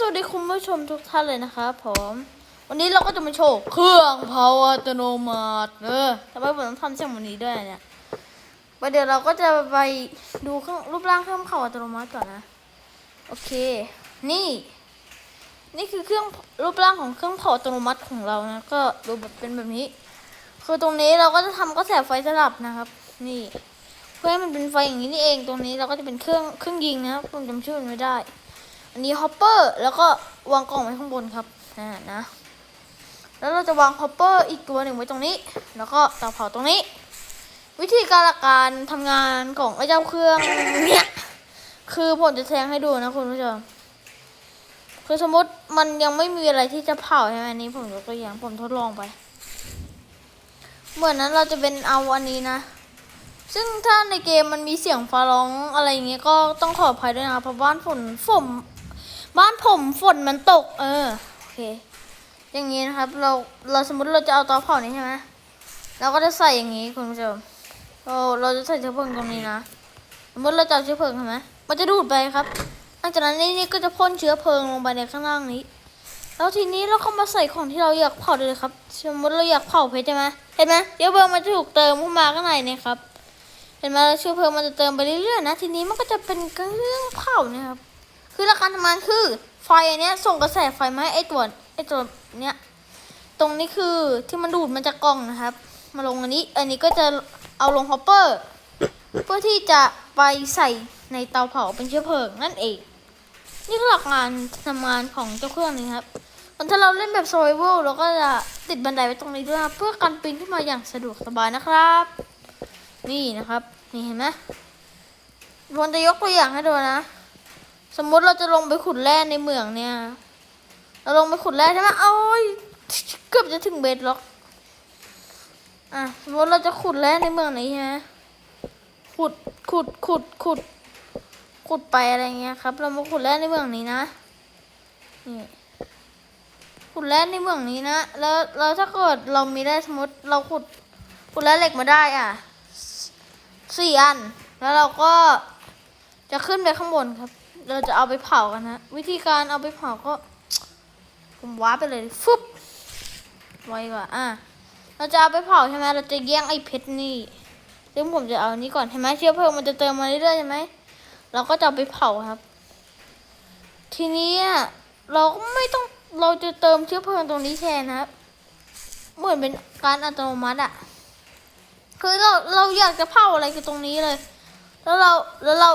สวัสดีคุณผู้ชมทุกท่านเลยนะครับผมวันนี้เราก็จะมาโชว์เครื่องเผาอัตโนมัติเออทำไมผมต้องทำเสียงวันนี้ด้วยเนี่ยประเดี๋ยวเราก็จะไปดูเครื่องรูปร่างเครื่องเผาอัตโนมัติก่อนนะโอเค นี่ นี่คือเครื่องรูปร่างของเครื่องเผาอัตโนมัติของเรานะก็ดูแบบเป็นแบบนี้ คือตรงนี้เราก็จะทำกระแสไฟสลับนะครับ นี่ เพื่อให้มันเป็นไฟอย่างนี้นี่เองตรงนี้เราก็จะเป็นเครื่องเครื่องยิงนะครับผมจำชื่อมันไม่ได้ อันนี้ฮอปเปอร์แล้วก็วางกล่องไว้ข้างบนครับอ่านะ แล้วเราจะวางฮอปเปอร์อีกตัวหนึ่งไว้ตรงนี้ แล้วก็เตาเผาตรงนี้ วิธีการละการทำงานของไอ้เจ้าเครื่องเนี่ยคือผมจะแสดงให้ดูนะคุณผู้ชมคือสมมติมันยังไม่มีอะไรที่จะเผาใช่ไหมอันนี้ผมยกตัวอย่างผมทดลองไปเหมือนนั้นเราจะเป็นเอาอันนี้นะ ซึ่งถ้าในเกมมันมีเสียงฟ้าร้องอะไรอย่างเงี้ยก็ต้องขออภัยด้วยนะเพราะบ้านฝนฝน บ้านผมฝนมันตก เออโอเค อย่างงี้นะครับ เราเราสมมติเราจะเอาเตาเผานี้ใช่ไหมเราก็จะใส่อย่างงี้คุณผู้ชมเราเราจะใส่เชื้อเพลิงตรงนี้นะสมมติเราจะเอาเชื้อเพลิงใช่ไหมมันจะดูดไปครับหลังจากนั้นนี่ก็จะพ่นเชื้อเพลิงลงไปในข้างล่างนี้ แล้วทีนี้เราก็มาใส่ของที่เราอยากเผาเลยครับ สมมติเราอยากเผาเพชรใช่ไหมเห็นไหมเชื้อเพลิงมันจะถูกเติมเข้ามาข้างในเนี่ยครับ เห็นไหมเชื้อเพลิงมันจะเติมไปเรื่อยๆนะ ทีนี้มันก็จะเป็นเครื่องเผาเนี่ยครับ คือหลักการทำงานคือไฟอันเนี้ยส่งกระแสไฟมาให้ไอตัวไอตัวเนี้ยตรงนี้คือที่มันดูดมาจากล่องนะครับ มาลงอันนี้ อันนี้ก็จะเอาลงฮอปเปอร์เพื่อที่จะไปใส่ในเตาเผาเป็นเชื้อเพลิงนั่นเอง นี่คือหลักงานทำงานของเจ้าเครื่องนี้ครับส่วนถ้าเราเล่นแบบ survival เราก็จะติดบันไดไว้ตรงนี้ด้วยเพื่อการปีนขึ้นมาอย่างสะดวกสบายนะครับ นี่นะครับ นี่เห็นไหมผมจะยกตัวอย่างให้ดูนะ สมมติเราจะลงไปขุดแร่ในเหมืองเนี่ย เราลงไปขุดแร่ใช่ไหมเอ้ยเกือบจะถึงเบสล็อกอะสมมติเราจะขุดแร่ในเมืองนี้ใช่ไหมขุดขุดขุดขุดขุดไปอะไรเงี้ยครับ เรามาขุดแร่ในเมืองนี้นะนี่ขุดแร่ในเมืองนี้นะแล้วแล้วถ้าเกิดเรามีแร่สมมติเราขุดขุดแร่เหล็กมาได้อะสี่อัน แล้วเราก็ จะขึ้นไปข้างบนครับ เราจะเอาไปเผากันนะวิธีการเอาไปเผาก็ ผมว้าไปเลยฟึบไวกว่าอะเราจะเอาไปเผาใช่ไหมเราจะแย่งไอ้เพชรนี่ซึ่งผมจะเอานี้ก่อนเห็นไหมเชื้อเพลิงมันจะเติมมาเรื่อยๆใช่ไหมเราก็จะเอาไปเผาครับ ทีนี้เราก็ไม่ต้องเราจะเติมเชื้อเพลิงตรงนี้แทนนะครับเหมือนเป็นการอัตโนมัติอะคือเราเราอยากจะเผาอะไรคือตรงนี้เลย แล้วเราแล้วเรา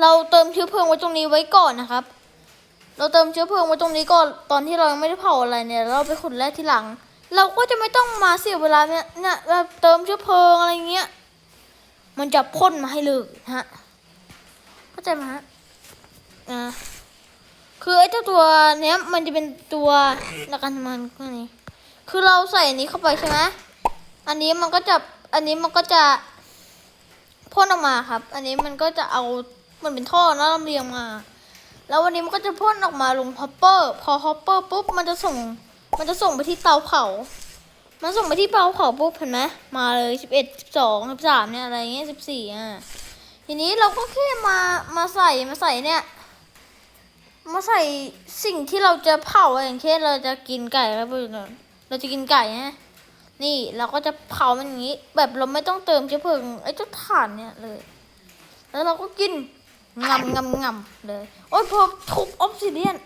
เราเติมเชื้อเพลิงไว้ตรงนี้ไว้ก่อนนะครับ เราเติมเชื้อเพลิงไว้ตรงนี้ก่อนตอนที่เรายังไม่ได้เผาอะไรเนี่ย เราไปขุดแร่ทีหลัง เราก็จะไม่ต้องมาเสียเวลาเนี่ยเนี่ยเติมเชื้อเพลิงอะไรเงี้ย มันจะพ่นมาให้เลยฮะเข้าใจไหมฮะอ่าคือไอ้เจ้าตัวเนี้ยมันจะเป็นตัวในการทำงานพวกนี้ คือเราใส่อันนี้เข้าไปใช่ไหมอันนี้มันก็จะ อันนี้มันก็จะพ่นออกมาครับ อันนี้มันก็จะเอา มันเป็นท่อแล้วลำเลียงมา แล้ววันนี้มันก็จะพ่นออกมาลงฮอปเปอร์ พอฮอปเปอร์ปุ๊บมันจะส่ง มันจะส่งไปที่เตาเผา มันส่งไปที่เตาเผาปุ๊บเห็นไหมมาเลยสิบเอ็ดสิบสองสิบสามเนี่ยอะไรเงี้ยสิบสี่อะทีนี้เราก็แค่มามาใส่มาใส่เนี่ย มาใส่สิ่งที่เราจะเผาอะอย่างเช่นเราจะกินไก่แล้วเราจะกินไก่นะนี่เราก็จะเผามันอย่างนี้ แบบเราไม่ต้องเติมเชื้อเพลิงไอ้เจ้าถ่านเนี่ยเลย แล้วเราก็กิน งำงำงำเลย โอ้ยพอทุบออฟซิเดียน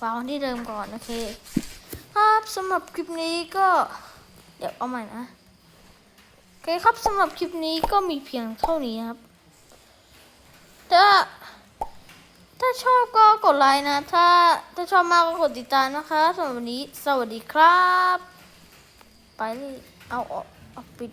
วางไว้ที่เดิมก่อน โอเค ครับสำหรับคลิปนี้ก็ เดี๋ยวเอาใหม่นะโอเคครับสำหรับคลิปนี้ก็มีเพียงเท่านี้ครับ ถ้า ถ้าชอบก็กดไลค์นะ ถ้า ถ้าชอบมากก็กดติดตามนะคะสำหรับวันนี้ สวัสดีครับ ไปเลยเอาออกอาปิด